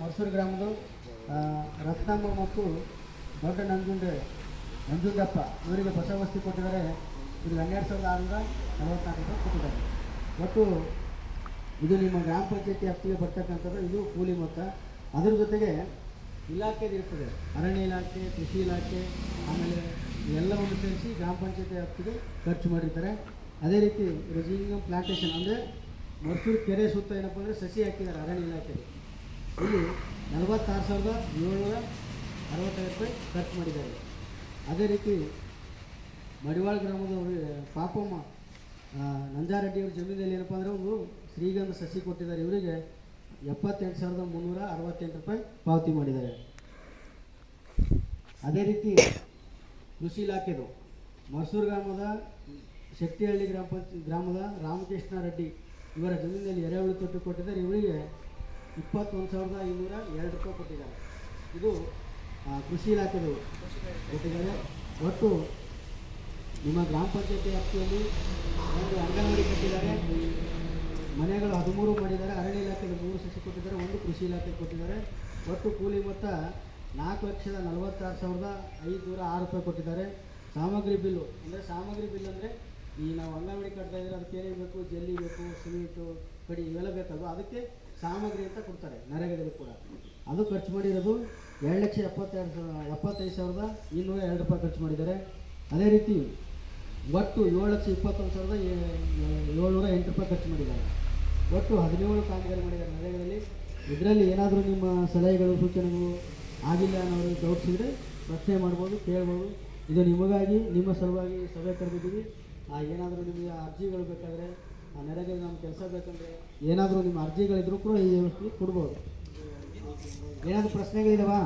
ಮರ್ಸೂರು ಗ್ರಾಮದ ರತ್ನಮ್ಮ ಮತ್ತು ದೊಡ್ಡ ನಂಜುಂಡೆ, ನಂಜುಂಡಪ್ಪ ಇವರಿಗೆ ಹೊಸ ವಸ್ತಿ ಕೊಟ್ಟಿದ್ದಾರೆ. ಇದು ಹನ್ನೆರಡು ಸಾವಿರದ ಆರುನೂರ ನಲವತ್ನಾಲ್ಕು ರೂಪಾಯಿ ಕೊಟ್ಟಿದ್ದಾರೆ. ಒಟ್ಟು ಇದು ನಿಮ್ಮ ಗ್ರಾಮ ಪಂಚಾಯತಿ ವ್ಯಾಪ್ತಿಗೆ ಬರ್ತಕ್ಕಂಥದ್ದು, ಇದು ಕೂಲಿ ಮೊತ್ತ. ಅದ್ರ ಜೊತೆಗೆ ಇಲಾಖೆದು ಇರ್ತದೆ. ಅರಣ್ಯ ಇಲಾಖೆ, ಕೃಷಿ ಇಲಾಖೆ, ಆಮೇಲೆ ಎಲ್ಲವನ್ನು ಸೇರಿಸಿ ಗ್ರಾಮ ಪಂಚಾಯತಿ ವ್ಯಾಪ್ತಿಗೆ ಖರ್ಚು ಮಾಡಿರ್ತಾರೆ. ಅದೇ ರೀತಿ ರಜಿಂಗ್ ಪ್ಲಾಂಟೇಶನ್ ಅಂದರೆ ಮರ್ಸೂರು ಕೆರೆ ಸುತ್ತ ಏನಪ್ಪ ಅಂದರೆ ಸಸಿ ಹಾಕಿದ್ದಾರೆ ಅರಣ್ಯ ಇಲಾಖೆಗೆ. ನಲವತ್ತಾರು ಸಾವಿರದ ಏಳ್ನೂರ ಅರವತ್ತೈದು ರೂಪಾಯಿ ಖರ್ಚು ಮಾಡಿದ್ದಾರೆ. ಅದೇ ರೀತಿ ಮಡಿವಾಳ ಗ್ರಾಮದವರು ಪಾಪಮ್ಮ ನಂಜಾರೆಡ್ಡಿಯವ್ರ ಜಮೀನಲ್ಲಿ ಏನಪ್ಪ ಅಂದರೆ ಒಂದು ಶ್ರೀಗಂಧ ಸಸಿ ಕೊಟ್ಟಿದ್ದಾರೆ. ಇವರಿಗೆ ಎಪ್ಪತ್ತೆಂಟು ಸಾವಿರದ ಮುನ್ನೂರ ಅರವತ್ತೆಂಟು ರೂಪಾಯಿ ಪಾವತಿ ಮಾಡಿದ್ದಾರೆ. ಅದೇ ರೀತಿ ಕೃಷಿ ಇಲಾಖೆದು, ಮೈಸೂರು ಗ್ರಾಮದ ಶಕ್ತಿಹಳ್ಳಿ ಗ್ರಾಮ ಪಂಚ, ಗ್ರಾಮದ ರಾಮಕೃಷ್ಣ ರೆಡ್ಡಿ ಇವರ ಜಮೀನಲ್ಲಿ ಎರೆಹುಳು ತೊಟ್ಟು ಕೊಟ್ಟಿದ್ದಾರೆ. ಇವರಿಗೆ ಇಪ್ಪತ್ತೊಂದು ಸಾವಿರದ ಇನ್ನೂರ ಎರಡು ರೂಪಾಯಿ ಕೊಟ್ಟಿದ್ದಾರೆ. ಇದು ಕೃಷಿ ಇಲಾಖೆದು ಕೊಟ್ಟಿದ್ದಾರೆ. ಒಟ್ಟು ನಿಮ್ಮ ಗ್ರಾಮ ಪಂಚಾಯತಿ ವ್ಯಾಪ್ತಿಯಲ್ಲಿ ಒಂದು ಅಂಗನವಾಡಿ ಕೊಟ್ಟಿದ್ದಾರೆ. ಮನೆಗಳು ಹದಿಮೂರು ಮಾಡಿದ್ದಾರೆ. ಅರಣ್ಯ ಇಲಾಖೆಗೆ ಮೂರು ಸಸಿ ಕೊಟ್ಟಿದ್ದಾರೆ. ಒಂದು ಕೃಷಿ ಇಲಾಖೆಗೆ ಕೊಟ್ಟಿದ್ದಾರೆ. ಒಟ್ಟು ಕೂಲಿ ಮೊತ್ತ ನಾಲ್ಕು ಲಕ್ಷದ ನಲವತ್ತಾರು ಸಾವಿರದ ಐದುನೂರ ಆರು ರೂಪಾಯಿ ಕೊಟ್ಟಿದ್ದಾರೆ. ಸಾಮಗ್ರಿ ಬಿಲ್ಲು, ಅಂದರೆ ಸಾಮಗ್ರಿ ಬಿಲ್ ಅಂದರೆ ಈ ನಾವು ಅಂಗನವಾಡಿ ಕಟ್ತಾ ಇದ್ರೆ ಅದಕ್ಕೆ ಏನೇನು ಬೇಕು, ಜಲ್ಲಿ ಬೇಕು, ಸಿಮೆಂಟು ಕಡಿ ಇವೆಲ್ಲ ಬೇಕಲ್ವ? ಅದಕ್ಕೆ ಸಾಮಗ್ರಿ ಅಂತ ಕೊಡ್ತಾರೆ, ನರೇಗಾದಲ್ಲಿ ಕೂಡ. ಅದು ಖರ್ಚು ಮಾಡಿರೋದು ಎರಡು ಲಕ್ಷ ಎಪ್ಪತ್ತೆರಡು ಸಾವಿರ, ಎಪ್ಪತ್ತೈದು ಸಾವಿರದ ಇನ್ನೂರ ಎರಡು ರೂಪಾಯಿ ಖರ್ಚು ಮಾಡಿದ್ದಾರೆ. ಅದೇ ರೀತಿ ಒಟ್ಟು ಏಳು ಲಕ್ಷ ಇಪ್ಪತ್ತೊಂದು ಸಾವಿರದ ಏಳ್ನೂರ ಎಂಟು ರೂಪಾಯಿ ಖರ್ಚು ಮಾಡಿದ್ದಾರೆ. ಒಟ್ಟು ಹದಿನೇಳು ಕಾಮಗಾರಿ ಮಾಡಿದ್ದಾರೆ ನರೇಗಾದಲ್ಲಿ. ಇದರಲ್ಲಿ ಏನಾದರೂ ನಿಮ್ಮ ಸಲಹೆಗಳು, ಸೂಚನೆಗಳು ಆಗಿಲ್ಲ ಅನ್ನೋರು ಇದ್ದರೆ ಪ್ರಶ್ನೆ ಮಾಡ್ಬೋದು, ಕೇಳ್ಬೋದು. ಇದು ನಿಮಗಾಗಿ, ನಿಮ್ಮ ಸಲುವಾಗಿ ಸಭೆ ಕರೆದಿದ್ದೀವಿ. ಏನಾದರೂ ನಿಮಗೆ ಅರ್ಜಿಗಳು ಬೇಕಾದರೆ, ಆ ನರೇಗಾದಲ್ಲಿ ನಮ್ಮ ಕೆಲಸ ಬೇಕಂದರೆ ಏನಾದರೂ ನಿಮ್ಮ ಅರ್ಜಿಗಳಿದ್ರು ಕೂಡ ಈ ವ್ಯವಸ್ಥೆ ಕೊಡ್ಬೋದು. ಏನಾದರೂ ಪ್ರಶ್ನೆಗಳಿದಾವಾ?